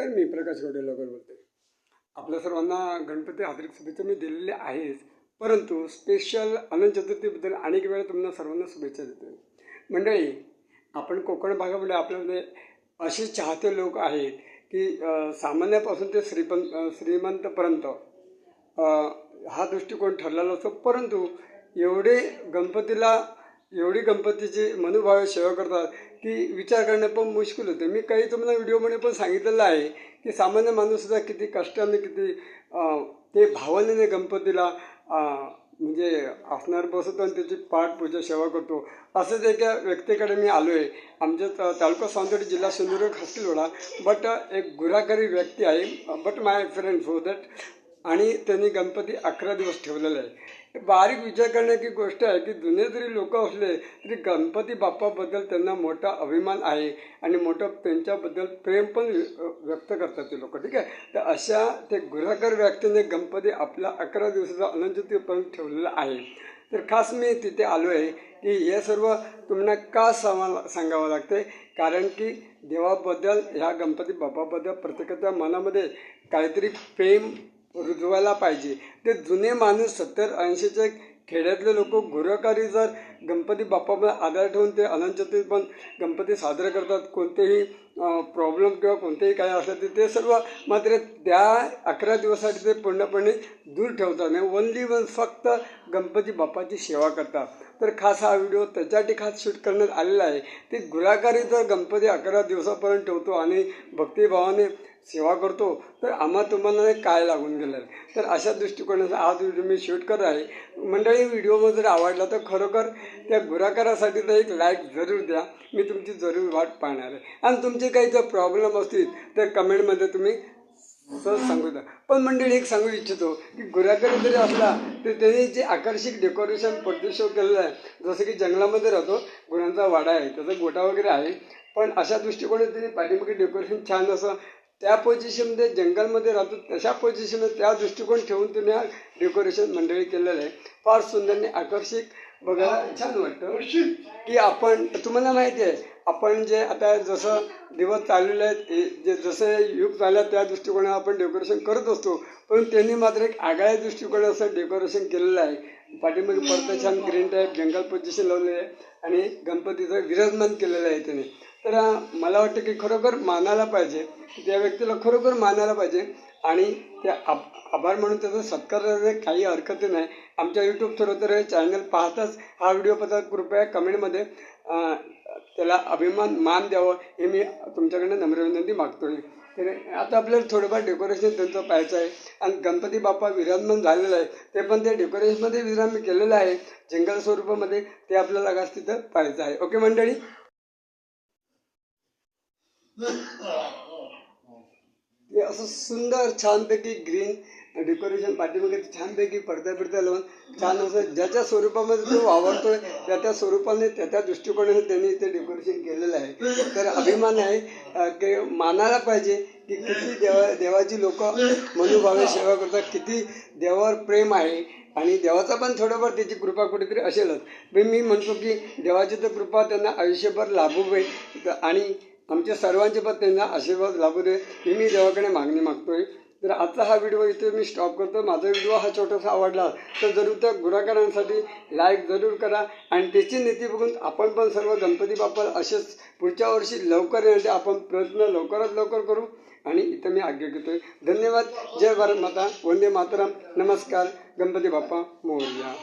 नमस्कार मी प्रकाश रोडेलकर बोलते आपल्या सर्वांना गणपती हार्दिक शुभेच्छा मी दिलेल्या आहेच परंतु स्पेशल अनंत चतुर्थीबद्दल अनेक वेळा तुम्हाला सर्वांना शुभेच्छा देतो मंडळी आपण कोकण भागामध्ये आपल्यामध्ये असे चाहते लोक आहेत की सामान्यापासून ते श्रीपंत श्रीमंतपर्यंत हा दृष्टिकोन ठरलेला असतो. परंतु एवढे गणपतीला एवढी गणपतीची मनोभावे सेवा करतात की विचार करणं पण मुश्किल होते. मी काही तुम्हाला व्हिडिओमध्ये पण सांगितलेलं आहे की सामान्य माणूससुद्धा किती कष्टाने किती ते भावनेने गणपतीला म्हणजे असणार बसवतो आणि त्याची पाठपूजा सेवा करतो. असंच एका व्यक्तीकडे मी आलो आहे आमच्या तालुका सावंतवाडी जिल्हा सिंधुदुर्ग हस्तिलवाडा बट एक गुराकारी व्यक्ती आहे. But my friend for that आणि त्यांनी गणपती अकरा दिवस ठेवलेला आहे बारीक विचार करण्याची गोष्ट आहे की जुने जरी लोक असले तरी गणपती बाप्पाबद्दल त्यांना मोठा अभिमान आहे आणि मोठं त्यांच्याबद्दल प्रेम पण व्य- व्यक्त करतात ते लोक ठीक आहे? तर अशा ते गुराकर व्यक्तीने गणपती आपला अकरा दिवसाचा अनंतपर्यंत ठेवलेला आहे. तर खास मी तिथे आलो आहे की हे सर्व तुम्हाला का सांगा सांगावं लागते? कारण की देवाबद्दल ह्या गणपती बाप्पाबद्दल प्रत्येकाच्या मनामध्ये काहीतरी प्रेम रुजवायला पाहिजे. ते जुने माणूस सत्तर ऐंशीचे खेड्यातले लोक गुरकारी जर गणपती बाप्पामध्ये आधार ठेवून ते अनंत चतुर्थी पण गणपती साजरे करतात कोणतेही प्रॉब्लेम किंवा कोणतेही काय असलं तर ते सर्व मात्र त्या अकरा दिवसासाठी ते पूर्णपणे दूर ठेवतात आणि ओनली वन फक्त गणपती बाप्पाची सेवा करतात. तर खास हा व्हिडिओ त्याच्यासाठी खास शूट करण्यात आलेला आहे. ते गुराकारी जर गणपती अकरा दिवसापर्यंत ठेवतो आणि भक्तिभावाने सेवा करतो. तर आम्हा तुम्हाला काय लागून गेलं आहे तर अशा दृष्टिकोनाचा आज व्हिडिओ मी शूट करत आहे. मंडळी व्हिडिओ जर आवडला तर खरोखर त्या गुराकारासाठी तर एक लाईक जरूर द्या. मी तुमची जरूर वाट पाहणार आहे. आणि तुमचे काही जर प्रॉब्लेम असतील तर कमेंटमध्ये तुम्ही सहज सांगू द्या. पण मंडळी एक सांगू इच्छितो की गुराकार जरी असला तर त्यांनी जे आकर्षक डेकोरेशन प्रदूषण केलेलं आहे जसं की जंगलामध्ये राहतो गुरांचा वाडा आहे त्याचा गोटा वगैरे आहे पण अशा दृष्टिकोनात त्यांनी पाठीमागे डेकोरेशन छान असं त्या पोझिशनमध्ये जंगलमध्ये राहतो तशा पोझिशनमध्ये त्या दृष्टिकोन ठेवून तुम्ही हा डेकोरेशन मंडळी केलेलं आहे. फार सुंदर आणि आकर्षक बघायला छान वाटतं. की आपण तुम्हाला माहिती आहे आपण जे आता जसं दिवस चाललेले आहेत हे जे जसे युग चाललं त्या दृष्टिकोनात आपण डेकोरेशन करत असतो. पण त्यांनी मात्र एक आगळ्या दृष्टिकोन असं डेकोरेशन केलेलं आहे. पाठीमध्ये परत छान ग्रीन टाईप जंगल पोझिशन लावलेलं आहे. आणि गणपतीचं विराजमान केलेलं आहे त्याने. तर मला वाटतं की खरोखर मानायला पाहिजे त्या व्यक्तीला खरोखर मानायला पाहिजे. आणि त्या आप आभार म्हणून त्याचा सत्कार काही हरकत नाही. आमच्या यूट्यूब थ्रू तर हे चॅनल पाहताच हा व्हिडिओ पता कृपया कमेंटमध्ये त्याला अभिमान मान द्यावं हे मी तुमच्याकडनं नम्र विनंती मागतोय तर आता आपल्याला थोडंफार डेकोरेशन त्यांचं पाहायचं आहे. आणि गणपती बाप्पा विराजमान झालेलं आहे. ते पण त्या डेकोरेशनमध्ये विराम केलेलं आहे. जंगल स्वरूपामध्ये ते आपल्याला तिथं पाहायचं आहे. ओके मंडळी? ते असं सुंदर छानपैकी ग्रीन डेकोरेशन पाठीमागे छानपैकी पडद्या बिडद्या लावून छान असं ज्याच्या स्वरूपामध्ये तो वावरतोय त्या त्या स्वरूपाने त्या त्या दृष्टिकोनाने त्यांनी ते डेकोरेशन केलेलं आहे. तर अभिमान आहे की मानायला पाहिजे की किती देवा देवाची लोक मनोभावे सेवा करतात किती देवावर प्रेम आहे. आणि देवाचा पण थोडंफार त्याची कृपा कुठेतरी असेलच. मी म्हणतो की देवाची तर कृपा त्यांना आयुष्यभर लाभू तर आणि आमच्या सर्वांचे पण त्यांना आशीर्वाद लाभू दे. ही मी देवाकडे मागणी मागतोय. तर आजचा हा व्हिडिओ इथे मी स्टॉप करतो. माझा व्हिडिओ हा छोटासा आवडला तर जरूर त्या गुराकारांसाठी लाईक जरूर करा आणि त्याची नीती बघून आपण पण सर्व गणपती बाप्पा असेच पुढच्या वर्षी लवकर येण्याचे आपण प्रयत्न लवकरात लवकर करू आणि इथं मी आज्ञा घेतोय. धन्यवाद. जय भारत माता. वंदे मातरम. नमस्कार. गणपती बाप्पा मोरया.